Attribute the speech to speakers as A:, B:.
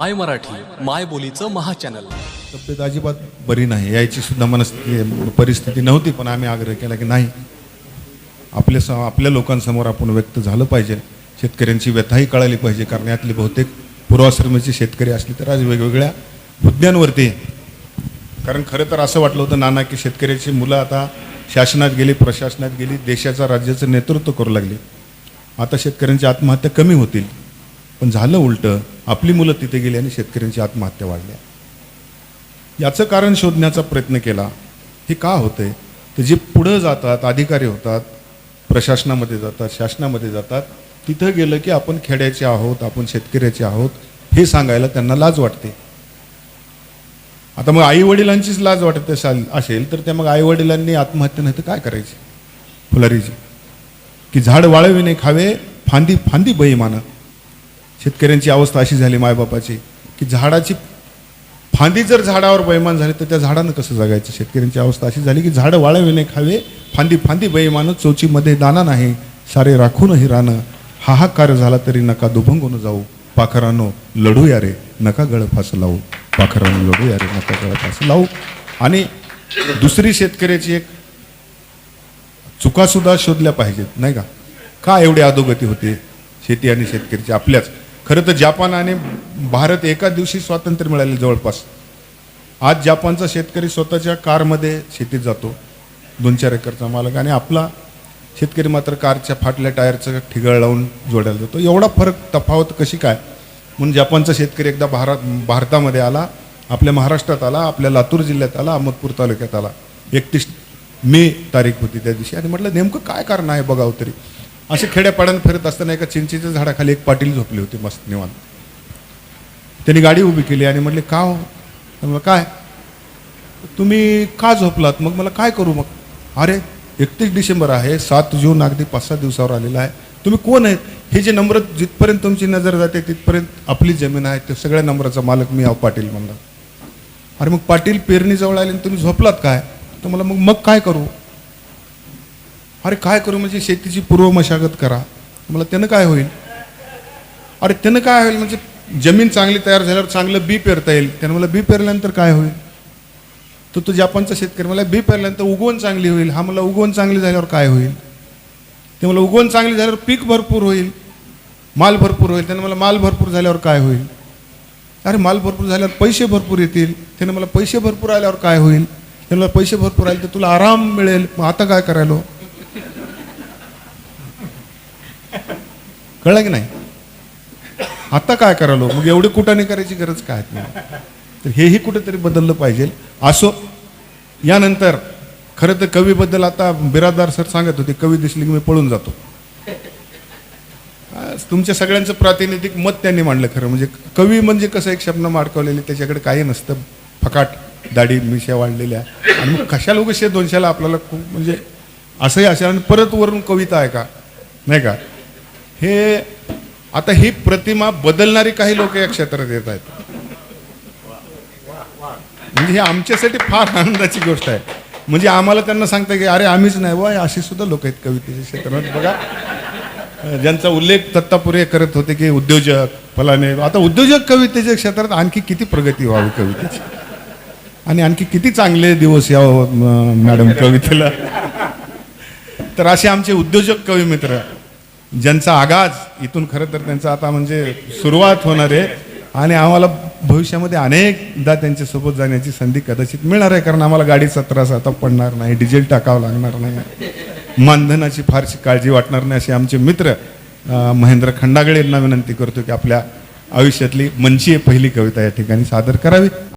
A: माय मराठी माय बोलीचं महाचॅनल
B: तब्येत अजिबात बरी नाही. यायची सुद्धा मनस्थिती परिस्थिती नव्हती पण आम्ही आग्रह केला की नाही. आपल्या स आपल्या लोकांसमोर आपण व्यक्त झालं पाहिजे. शेतकऱ्यांची व्यथाही कळाली पाहिजे कारण यातली बहुतेक पूर्वाश्रमीचे शेतकरी असले तर आज वेगवेगळ्या मुद्द्यांवरती. कारण खरं तर असं वाटलं होतं नाना की शेतकऱ्याची मुलं आता शासनात गेली प्रशासनात गेली देशाचा राज्याचं नेतृत्व करू लागले. आता शेतकऱ्यांची आत्महत्या कमी होतील. पण झालं उलटं. आपली मुलं तिथे गेली आणि शेतकऱ्यांची आत्महत्या वाढल्या. याचं कारण शोधण्याचा प्रयत्न केला. हे का होतंय? तर जे पुढं जातात अधिकारी होतात प्रशासनामध्ये जातात शासनामध्ये जातात तिथं गेलं की आपण खेड्याचे आहोत आपण शेतकऱ्याचे आहोत हे सांगायला त्यांना लाज वाटते. आता मग आई वडिलांचीच लाज वाटत असाल असेल तर त्या मग आई वडिलांनी आत्महत्या नाही तर काय करायची? फुलारीची की झाड वाळविणे खावे फांदी फांदी बहिमानं. शेतकऱ्यांची अवस्था अशी झाली मायबापाची की झाडाची फांदी जर झाडावर बैमान झाली तर त्या झाडानं कसं जगायचं? शेतकऱ्यांची अवस्था अशी झाली की झाडं वाळविणे खावे फांदी फांदी बैमानं चोचीमध्ये दाना नाही सारे राखूनही राहणं हाहाकार झाला तरी नका दुभंगून जाऊ पाखरानो लढू या रे नका गळफास लावू पाखरानो लढू या रे नका गळफास लावू. आणि दुसरी शेतकऱ्याची एक चुकासुद्धा शोधल्या पाहिजेत नाही का? का एवढी अधोगती होते? शेती आणि शेतकऱ्याची आपल्याच. खरं तर जपान आणि भारत एका दिवशी स्वातंत्र्य मिळाले जवळपास. आज जपानचा शेतकरी स्वतःच्या कारमध्ये शेतीत जातो दोन चार एकरचा मालक आणि आपला शेतकरी मात्र कारच्या फाटल्या टायरचं ठिगळ लावून जोडायला जातो. एवढा फरक तफावत कशी काय? म्हणून जपानचा शेतकरी एकदा भारत भारतामध्ये आला आपल्या महाराष्ट्रात आला आपल्या लातूर जिल्ह्यात आला अहमदपूर तालुक्यात आला. एकतीस मे तारीख होती त्या दिवशी. आणि म्हटलं नेमकं काय कारण आहे बघावं तरी? असे खेड्यापाड्यानं फिरत असताना एका चिंचेच्या झाडाखाली एक पाटील झोपले होते मस्त निवांत. त्यांनी गाडी उभी केली आणि म्हटले का हो? काय? तुम्ही का झोपलात? मग मला काय करू मग? अरे एकतीस डिसेंबर आहे सात जून अगदी पाच सात दिवसावर आलेला आहे. तुम्ही कोण आहेत हे जे नंबर जिथपर्यंत तुमची नजर जाते तिथपर्यंत आपली जमीन आहे ते सगळ्या नंबराचा मालक मी आहो पाटील म्हणला. अरे मग पाटील पेरणीजवळ आले आणि तुम्ही झोपलात काय? तर मला मग मग काय करू? अरे काय करू म्हणजे शेतीची पूर्व मशागत करा. मला त्यानं काय होईल? अरे त्यानं काय होईल म्हणजे जमीन चांगली तयार झाल्यावर चांगलं बी पेरता येईल. त्यानं मला बी पेरल्यानंतर काय होईल? तर तो जपानचा शेतकरी मला बी पेरल्यानंतर उगवण चांगली होईल. हा मला उगवण चांगली झाल्यावर काय होईल? ते मला उगवण चांगली झाल्यावर पीक भरपूर होईल. माल भरपूर होईल. त्यानं मला माल भरपूर झाल्यावर काय होईल? अरे माल भरपूर झाल्यावर पैसे भरपूर येतील. त्यानं मला पैसे भरपूर आल्यावर काय होईल? त्यानं मला पैसे भरपूर आले तर तुला आराम मिळेल. मग आता काय करायलो? कळलं की नाही? आता काय करालो मग एवढी कुटाने करायची गरज काय नाही तर हेही कुठेतरी बदललं पाहिजे. असो यानंतर खरं तर कवीबद्दल आता बिरादार सर सांगत होते कवी दिसली की मी पळून जातो. तुमच्या सगळ्यांचं प्रातिनिधिक मत त्यांनी मांडलं खरं. म्हणजे कवी म्हणजे कसं एक शब्द माडकवलेले त्याच्याकडे काही नसतं. फकाट दाढी मिशा वाढलेल्या. आणि मग कशाला उगशे दोनशाला आपल्याला खूप म्हणजे असंही असेल. आणि परत वरून कविता आहे का? नाही का? हे आता ही प्रतिमा बदलणारी काही लोक या क्षेत्रात येत आहेत. म्हणजे हे आमच्यासाठी फार आनंदाची गोष्ट आहे. म्हणजे आम्हाला त्यांना सांगता की अरे आम्हीच नाही बा अशी सुद्धा लोक आहेत कवितेच्या क्षेत्रात. बघा ज्यांचा उल्लेख दत्तापुरे करत होते की उद्योजक फलाने. आता उद्योजक कवितेच्या क्षेत्रात आणखी किती प्रगती व्हावी कवितेची? आणि आणखी किती चांगले दिवस यावं मॅडम कवितेला? तर असे आमचे उद्योजक कवी मित्र ज्यांचा आगाज इथून खरं तर त्यांचा आता म्हणजे सुरुवात होणार आहे. आणि आम्हाला भविष्यामध्ये अनेकदा त्यांच्यासोबत जाण्याची संधी कदाचित मिळणार आहे कारण आम्हाला गाडीचा त्रास आता पडणार नाही डिझेल टाकावं लागणार नाही. मानधनाची फारशी काळजी वाटणार नाही असे आमचे मित्र महेंद्र खंडागळे यांना विनंती करतो की आपल्या आयुष्यातली मनची पहिली कविता या ठिकाणी सादर करावी.